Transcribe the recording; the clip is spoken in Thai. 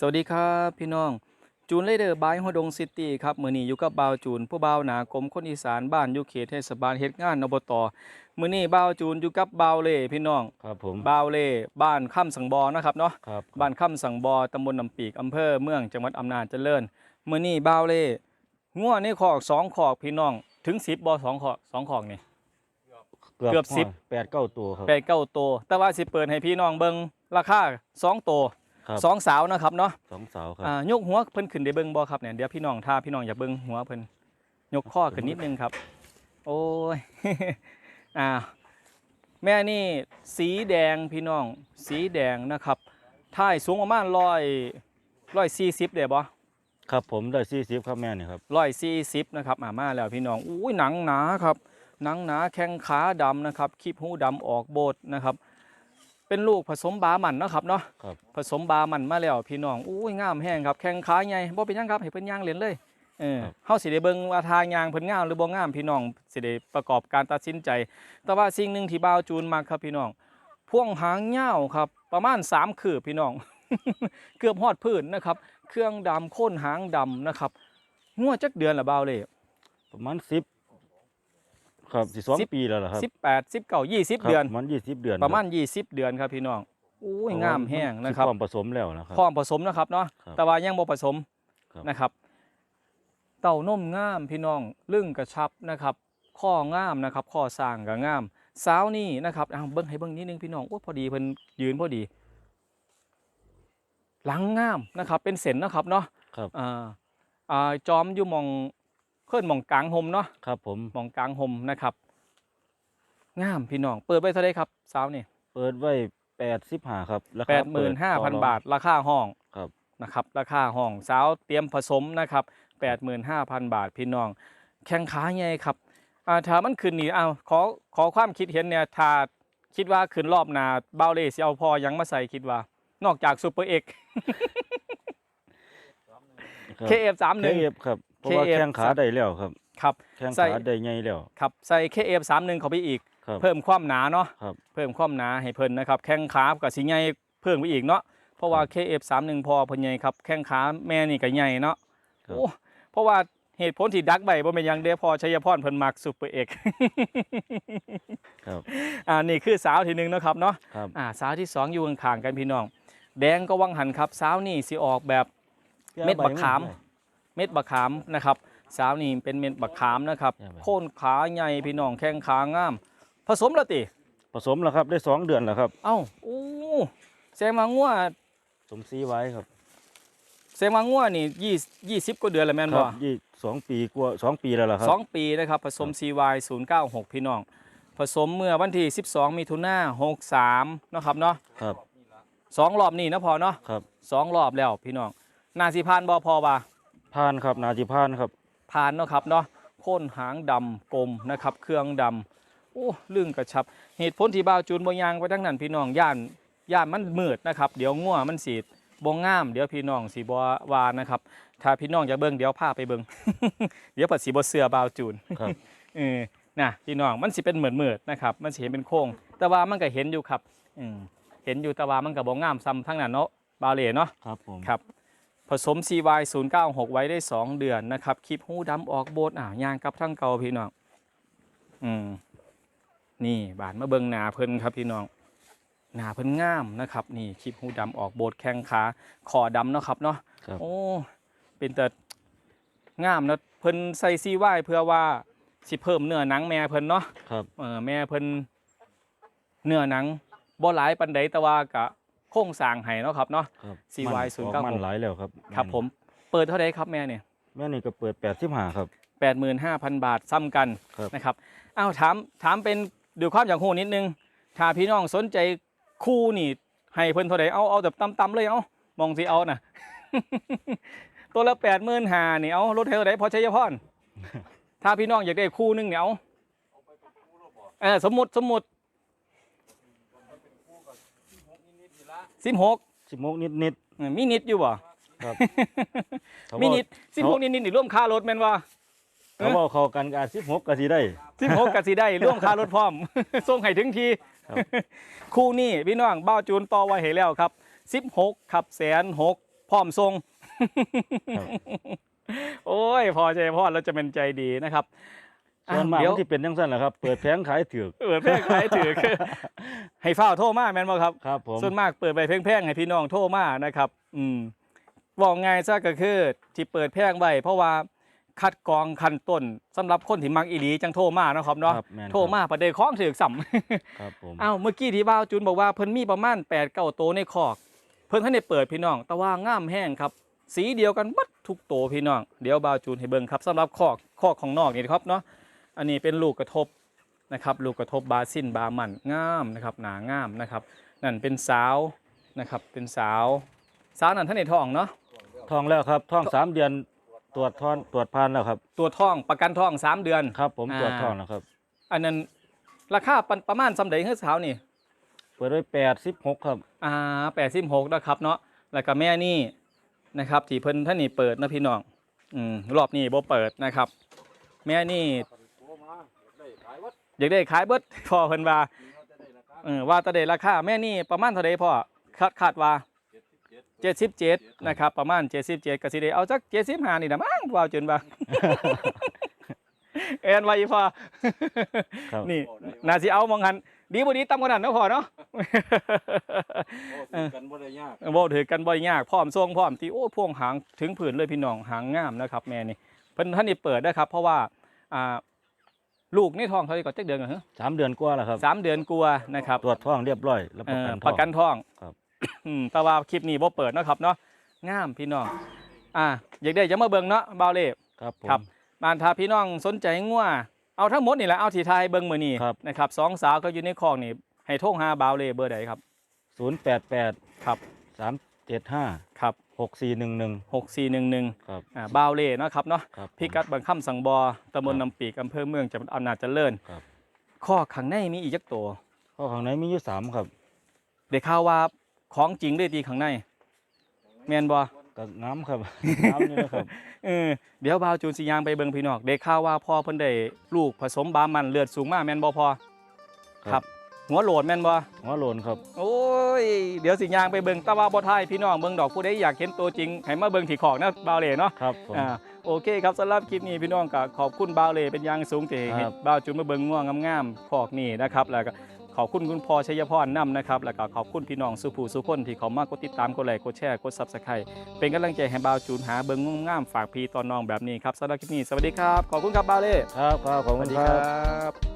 สวัสดีครับพี่น้อง จูนเลเดอร์บายฮอดงซิตี้ครับมื้อนี้อยู่กับบ่าวจูน ผู้บ่าวหนากรมคนอีสานบ้านอยู่เขตเทศบาลเฮ็ดงานอบตมื้อนี้บ่าวจูนอยู่กับบ่าวเล่พี่น้องครับผมบ่าวเล่บ้านค่ำสังบอนะครับเนาะครับบ้านค่ำสังบอตำบลน้ำปีกอำเภอเมืองจังหวัดอำนาจเจริญมื้อนี้บ่าวเล่งัวในคอกสองคอกพี่น้องถึง10บ่สองคอกสองคอกนี่ เกือบสิบ แปดเก้าตัวครับแปดเก้าตัวแต่ว่าสิเปิดให้พี่น้องเบิ่งราคาสองตัว ครับสองสาวนะครับเนาะสองสาวครับอ่ายกหัวเพิ่นขึ้นได้เบิ่งบ่ครับเนี่ยเดี๋ยวพี่น้องถ้าพี่น้องอยากเบิ่งหัวเพิ่นยกข้อขึ้นนิดนึงครับ โอ้ย อ่า แม่นี่สีแดงพี่น้อง สีแดงนะครับท้ายสูงประมาณร้อยร้อยสี่สิบเด้บ่ครับผมได้สี่สิบครับแม่นี่ครับร้อยสี่สิบนะครับมามาแล้วพี่น้องอุ้ยหนังหนาครับหนังหนาแข้งขาดำนะครับคีบหูดำออกโบดนะครับ เป็นลูกผสมบาหมันเนาะครับเนาะครับ ผสมบามันมาแล้วพี่น้องอุ้ยงามแห้งครับแข้งขาใหญ่บ่เป็นหยังครับให้เพิ่นย่างเล่นเลยเออครับเฮาสิได้เบิ่งว่าทางย่างเพิ่นงามหรือบ่งามพี่น้องสิได้ประกอบการตัดสินใจ แต่ว่าสิ่งหนึ่งที่บ่าวจูนมักครับพี่น้องพ่วงหางยาวครับ ประมาณ3คืบพี่น้อง เกือบฮอดพื้นนะครับ เครื่องดำโค่นหางดำนะครับงัวจักเดือนละบ่าวเลยประมาณสิบ ครับสิสองสิบ ปีแล้วเหรอครับ18 19 20ครับเดือนประมันยี่สิบเดือนประมาณ20เดือนครับพี่น้องอุ้ยงามแห้งนะครับความผสมแล้วนะครับ พร้อมผสมนะครับเนาะครับแต่ว่ายังบ่ผสมครับ นะครับ เต่านมงามพี่น้องลึ่งกระชับนะครับ ข้องามนะครับ ข้อสร้างก็งามสาวนี่นะครับเอาเบิ้งให้เบิ้งนิดนึงพี่น้องโอ้พอดีเพิ่นยืนพอดี หลังงามนะครับ เป็นเส้นนะครับเนาะครับ อ่าอ่าจอมอยู่หมอง เพิ่นหมองกลางห่มเนาะครับผมหมองกลางห่มนะครับงามพี่น้องเปิดไปเท่าไหรครับสาวนี่เปิดไว้แปดสิบห้าครับราแปคาดหมื่นห้าพันเปิดต่อรองบาท ราคาห้องครับนะครับ ราคาห้องสาวเตรียมผสมนะครับแปดหมื่นห้าพันบาทพี่น้อง แข่งขาไงครับอ่าถ้ามันขึ้นนี่เอาขอขอความคิดเห็นเนี่ยถ้าคิดว่าขึ้นรอบหนาเบาเลสิเอาพอยังมาใส่คิดว่า นอกจากซูเปอร์เอ็กครับเคเอฟสามหนึ่ง KF ครับ เพราะว่า KF แข้งขาได้แล้วครับครับแข้งใส่ขาได้ใหญ่แล้วครับใส่เคเอฟสามหนึ่งเขาไปอีกครับเพิ่มความหนาเนาะครับเพิ่มความหนาให้เพิ่นนะครับ แข้งขากับสีใหญ่เพิ่มไปอีกเนาะเพราะว่า KF31 พอเพิ่นใหญ่ครับแข้งขาแม่นี่ก็ใหญ่เนาะครับโอ้เพราะว่าเหตุผลที่ดักใบบ่เป็นหยังเด้พอชัยพรเพิ่นมักซุปเปอร์เอกครับอ่านี่คือสาวที่หนึ่งเนาะครับเนาะครับอ่าสาวที่สองอยู่ข้างๆกันพี่น้อง แดงก็วังหันครับสาวนี่สิออกแบบเม็ดบักขาม เม็ดบักขามนะครับสาวนี่เป็นเม็ดบักขามนะครับใช่ไหมโค่นขาใหญ่พี่น้องแข้งขางาม ผสมแล้วติผสมแล้วครับได้สองเดือนแล้วครับ เอ้าโอ้แซงมางัวสมซีไว้ครับแซงมางัวนี่ยี่ยี่สิบกว่าเดือนแล้วแม่นครับ่บยี่สองปีกว่าสองปีแล้วล่ะครับสองปีนะครับผสม CY 096พี่น้อง ผสมเมื่อวันที่ 12มิถุนา63เนาะครับเนาะครับสองรอบนี่นะพอเนาะครับสองรอบแล้วพี่น้องนาสิพานบ่พอบ่า พานครับนาจิพานครับพานเนาะครับเนาะโค่นหางดำกลมนะครับ เครื่องดำโอ้ลื่นกระชับ เหตุผลที่บ่าวจูนบ่ยางไปทั้งนั้นพี่น้องย่านย่านมันมืดนะครับ เดี๋ยวงัวมันสีบ่งาม เดี๋ยวพี่น้องสีบ่วานะครับ ถ้าพี่น้องอยากเบิ่งเดี๋ยวพาไปเบิ่งเดี๋ยวปัดสีบ่เสือบ่าวจูนครับเออนะพี่น้องมันสิเป็นเหมือนเมืดๆนะครับ มันสิเห็นเป็นโค้ง แต่ว่ามันก็เห็นอยู่ครับอืมเห็นอยู่แต่ว่ามันก็บ่งามซ้ำทั้งนั้นเนาะบาวเหล่เนาะครับผมครับ ผสม CY 096 ไว้ได้ 2 เดือนนะครับคลิปหูดำออกโบดอะย่างกับทั้งเก่าพี่น้องอืมนี่บานมาเบิงหนาเพิ่นครับพี่น้องหนาเพิ่นงามนะครับ นี่คลิปหูดำออกโบดแข้งขาคอดำเนาะครับเนาะครับโอ้เป็นแต่งามนะเพิ่นใส่ซีไว้เพื่อว่าสิเพิ่มเนื้อหนังแม่เพิ่นเนาะครับเออแม่เพิ่นเนื้อหนังบ่หลายปานใดแต่ว่ากะ โครงสร้างให้เนาะครับเนาะ ครับ CY มัน096ออกมันหลายแล้วครับครับ ผมเปิดเท่าไหร่ครับแม่เนี่ยแม่นี่ก็เปิดแปดสิบห้าครับ 85,000 บาทซ้ำกันครับ นะครับอ้าวถามถามเป็นดูความอย่างหูนิดนึง ถ้าพี่น้องสนใจคู่นี่ให้เพิ่นเท่าไหร่เอาเอาแบบต่ำๆเลยเอามองสิเอาน่ะ ตัวละ85,000นี่เอารถเท่าไหร่พอชัยพร ถ้าพี่น้องอยากได้คู่หนึงเนี่ยเอาเออสมมุติสมมุติ สิบหกสิบโมงนิดนิดมีนิดอยู่บ่ๆครับ เขามีบอกนิดสิบหกนิดนิดนี่ร่วมค่ารถแม่นว่า เขาบอกเขากันการสิบหกก็สิได้ สิบหกกสิได้ร่วมค่ารถพร้อม ส่งให้ถึงทีครับ คู่นี้พี่น้องเบ้าจูนต่อไว้ให้แล้วครับสิบหกขับแสนหกพร้อมทรงครับโอ้ย พอใจพอดแล้วจะเป็นใจดีนะครับ ส่วนมากอะเดี๋ยวมันที่เป็นจังซั่นแหละครับ เปิดแผงขายถือกเปิดเพลงขายถือคือให้เฝ้าวโทรมาแม่นบ่ครับครับผมส่วนมากเปิดไปเพลงๆให้พี่น้องโทรมานะครับ อืมบอกง่ายซะก็คือที่เปิดเพลงไว้เพราะว่าคัดกรองขั้นต้นสำหรับคนที่มักอีหลีจังโทรมาเนาะครับเนาะครับแม่นโทรมาประเดี๋ยวของถือสัมครับผมอ้าวเมื่อกี้ที่บ่าวจูนบอกว่าเพิ่นมีประมาณ8ปดเก้าโตวในคอก เพิ่นท่านได้เปิดพี่น้อง แต่ว่างามแห้งครับ สีเดียวกันบัดทุกโตวพี่น้อง เดี๋ยวบ่าวจูนให้เบิ่งครับสำหรับคอกคอกของนอกนี่นะครับเนาะ อันนี้เป็นลูกกระทบนะครับลูกกระทบบาซินบามันงามนะครับหนางามนะครับนั่นเป็นสาวนะครับเป็นสาวสาวนั่นท่านในท้องเนาะท้องแล้วครับท้องสามเดือนตรวจทอนตรวจพานแล้วครับตัวท้องประกันท้องสามเดือนครับ ผมอ่าตรวจท้องแล้วครับ อันนั้นราคาประประมาณสำเร็จเฮือสาวนี่เปิดไว้แปดสิบหกครับอ่าแปดสิบหกนะครับเนาะแล้วก็แม่นี่นะครับที่เพิ่นท่านนี่เปิดนะพี่น้องอืมรอบนี้บ่เปิดนะครับ แม่นี่ อยากได้ขายเบิดพ่อเพิ่นว่าเออว่าแตะเดราคาแม่นี่ประมาณเท่าใดพ่อคาดคาดว่า77นะครับประมาณ77ก็สิได้เอาจัก75นี่นะมั้งว่าจนว่าเอ็นไว้อีพ่อครับนี่น่าสิเอามองหันดีบ่ดีต่ำกว่านั้นเนาะพ่อเนาะโอ้ซื้อกันบ่ได้ยากเว้าถือกันบ่ยากพร้อมทรงพร้อมที่โอ้พวงหางถึงผืนเลยพี่น้องหางงามนะครับ แม่นี่เพิ่นท่านนี่เปิดนะครับ เพราะว่าอ่า ลูกในท้องเท่าไหร่ก็จักเดือนกันเหรอสามเดือนกว่าแล้วครับสามเดือนกลัวานะครับตรวจท้องเรียบร้อยแล้วเอ่ประอกันปท้องระกันท้องครับ อืมแต่ว่าคลิปนี้บ่เปิดเนาะครับเนาะงามพี่น้องอ่าอยากได้จะมาเบิ่งเนาะบาวเล่ ครับผม ครับ บ้านถ้าพี่น้องสนใจงัวเอาทั้งหมดนี่แหละเอาที่ทายเบิ่งมื้อนี้ครับ นะครับสองสาวก็อยู่ในคอกนี่ให้โทรหาบาวเล่เบอร์ใดครับ ศูนย์แปดแปดครับ สามเจ็ดห้าครับ หกสี่หนึ่งหนึ่ง6411ครับ อ่าบาวเล่เนาะครับเนาะครับผมพิกัดบางค่ำสังบอตำบลครับน้ำปีกอำเภอเมืองจังหวัดอำนาจเจริญครับ ข้อขังในมีอีกจักตัว ข้อข้างในมีอยู่สามครับได้ข่าวว่าของจริงได้ตีขังในแมนบอกับน้ำครับ น้ำนี่นะครับเออเดี๋ยวบ่าวจูนสิยางไปเบิ่งพี่นอกได้ข่าวว่าพ่อเพิ่นได้ลูกผสมบามันเลือดสูงมากแมนบอพอ ครับ หัวโหลดแมนบอหัวโลนครับโอ้ย เดี๋ยวสิยางไปเบิ่งแตะว่าบ่ทายพี่น้องเบิ่งดอกผู้ใดอยากเห็นตัวจริงให้มาเบิ่งที่ของนะบ่าวเหล่เนาะครับผม อ่าโอเคครับสำหรับคลิปนี้พี่น้องก็ขอบคุณบ่าวเลเป็นอย่างสูงที่ครับเห็นบ่าวจุนมาเบิ่งง่วงงามๆพอกนี่นะครับแล้วก็ขอบคุณคุณพ่อชัยพรนำนะครับแล้วก็ขอบคุณพี่น้องสุผู้สุคนที่เขามากดติดตามกดไลค์กดแชร์กด Subscribe เป็นกำลังใจให้บ่าวจูนหาเบิ่งงามๆฝากพี่ตอนน้องแบบนี้ครับสำหรับคลิปนี้สวัสดีครับขอบคุณครับบ่าวเลครับครับขอบสคุวัณสดีคครัรับ บ